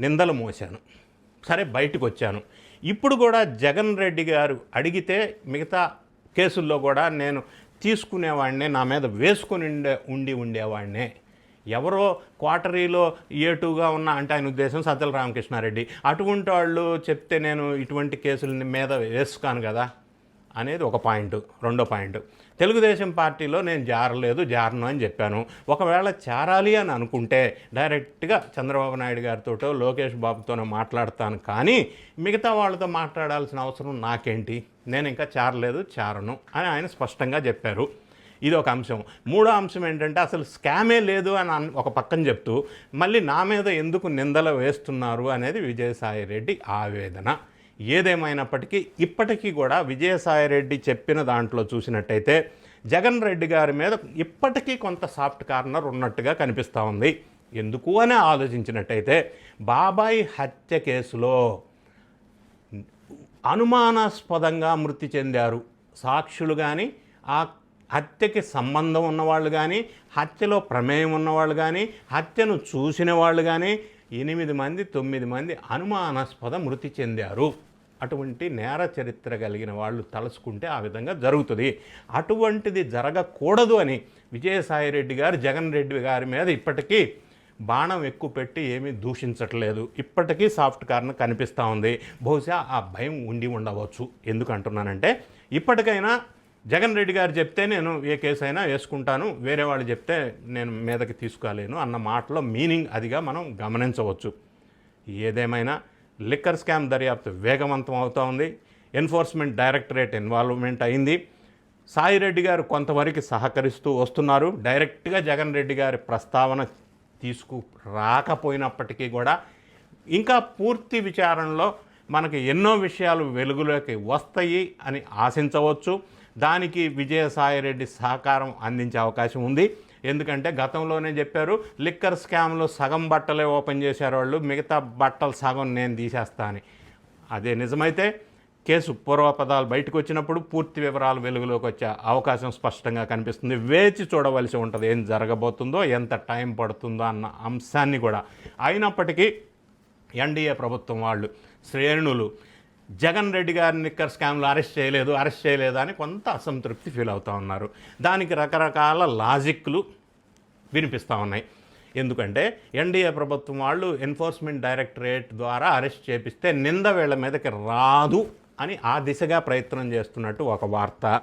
నిందలు మోశాను. సరే బయటకు వచ్చాను ఇప్పుడు కూడా జగన్ రెడ్డి గారు అడిగితే మిగతా కేసుల్లో కూడా నేను తీసుకునేవాడినే నా మీద వేసుకుని ఉండే ఉండి ఉండేవాడినే. ఎవరో క్వార్టరీలో ఏటుగా ఉన్న అంటే ఆయన ఉద్దేశం సజ్జల రామకృష్ణారెడ్డి. అటువంటి వాళ్ళు చెప్తే నేను ఇటువంటి కేసుల మీద వేసుకాను కదా. అనేది ఒక పాయింట్ రెండో పాయింట్. తెలుగుదేశం పార్టీలో నేను జారలేదు జారను అని చెప్పాను. ఒకవేళ చేరాలి అని అనుకుంటే డైరెక్ట్గా చంద్రబాబు నాయుడు గారితోటో లోకేష్ బాబుతోనో మాట్లాడతాను. కానీ మిగతా వాళ్ళతో మాట్లాడాల్సిన అవసరం నాకేంటి? నేను ఇంకా చేరలేదు చేరను అని ఆయన స్పష్టంగా చెప్పారు. ఇది ఒక అంశం. మూడో అంశం ఏంటంటే అసలు స్కామే లేదు అని ఒక పక్కన చెప్తూ మళ్ళీ నా మీద ఎందుకు నిందలు వేస్తున్నారు అనేది విజయసాయి రెడ్డి ఆవేదన. ఏదేమైనప్పటికీ ఇప్పటికీ కూడా విజయసాయిరెడ్డి చెప్పిన దాంట్లో చూసినట్టయితే జగన్ రెడ్డి గారి మీద ఇప్పటికీ కొంత సాఫ్ట్ కార్నర్ ఉన్నట్టుగా కనిపిస్తూ ఉంది. ఎందుకు అని ఆలోచించినట్టయితే బాబాయి హత్య కేసులో అనుమానాస్పదంగా మృతి చెందారు. సాక్షులు కానీ ఆ హత్యకి సంబంధం ఉన్నవాళ్ళు కానీ హత్యలో ప్రమేయం ఉన్నవాళ్ళు కానీ హత్యను చూసిన వాళ్ళు కానీ ఎనిమిది మంది తొమ్మిది మంది అనుమానాస్పద మృతి చెందారు. అటువంటి నేర చరిత్ర కలిగిన వాళ్ళు తలుచుకుంటే ఆ విధంగా జరుగుతుంది. అటువంటిది జరగకూడదు అని విజయసాయిరెడ్డి గారు జగన్ రెడ్డి గారి మీద ఇప్పటికీ బాణం ఎక్కువ పెట్టి ఏమీ దూషించట్లేదు. ఇప్పటికీ సాఫ్ట్ కార్నర్ కనిపిస్తూ ఉంది. బహుశా ఆ భయం ఉండి ఉండవచ్చు. ఎందుకు అంటున్నానంటే ఇప్పటికైనా జగన్ రెడ్డి గారు చెప్తే నేను ఏ కేసు అయినా వేసుకుంటాను వేరే వాళ్ళు చెప్తే నేను మీదకి తీసుకోలేను అన్న మాటలో మీనింగ్ అదిగా మనం గమనించవచ్చు. ఏదేమైనా లిక్కర్ స్కామ్ దర్యాప్తు వేగవంతం అవుతూ ఉంది. ఎన్ఫోర్స్మెంట్ డైరెక్టరేట్ ఇన్వాల్వ్మెంట్ అయింది. సాయిరెడ్డి గారు కొంతవరకు సహకరిస్తూ వస్తున్నారు. డైరెక్ట్గా జగన్ రెడ్డి గారి ప్రస్తావన తీసుకు రాకపోయినప్పటికీ కూడా ఇంకా పూర్తి విచారణలో మనకి ఎన్నో విషయాలు వెలుగులోకి వస్తాయి అని ఆశించవచ్చు. దానికి విజయసాయిరెడ్డి సహకారం అందించే అవకాశం ఉంది. ఎందుకంటే గతంలోనే చెప్పారు లిక్కర్ స్కామ్లో సగం బట్టలే ఓపెన్ చేశారు వాళ్ళు మిగతా బట్టలు సగం నేను తీసేస్తా అని. అదే నిజమైతే కేసు పూర్వపదాలు బయటకు వచ్చినప్పుడు పూర్తి వివరాలు వెలుగులోకి వచ్చే అవకాశం స్పష్టంగా కనిపిస్తుంది. వేచి చూడవలసి ఉంటుంది ఏం జరగబోతుందో ఎంత టైం పడుతుందో అన్న అంశాన్ని కూడా. అయినప్పటికీ ఎన్డీఏ ప్రభుత్వం వాళ్ళు శ్రేణులు జగన్ రెడ్డి గారి నిక్కర్ స్కామ్లో అరెస్ట్ చేయలేదు అరెస్ట్ చేయలేదు అని కొంత అసంతృప్తి ఫీల్ అవుతూ ఉన్నారు. దానికి రకరకాల లాజిక్లు వినిపిస్తూ ఉన్నాయి. ఎందుకంటే ఎన్డీఏ ప్రభుత్వం వాళ్ళు ఎన్ఫోర్స్మెంట్ డైరెక్టరేట్ ద్వారా అరెస్ట్ చేపిస్తే నింద వీళ్ళ మీదకి రాదు అని ఆ దిశగా ప్రయత్నం చేస్తున్నట్టు ఒక వార్త.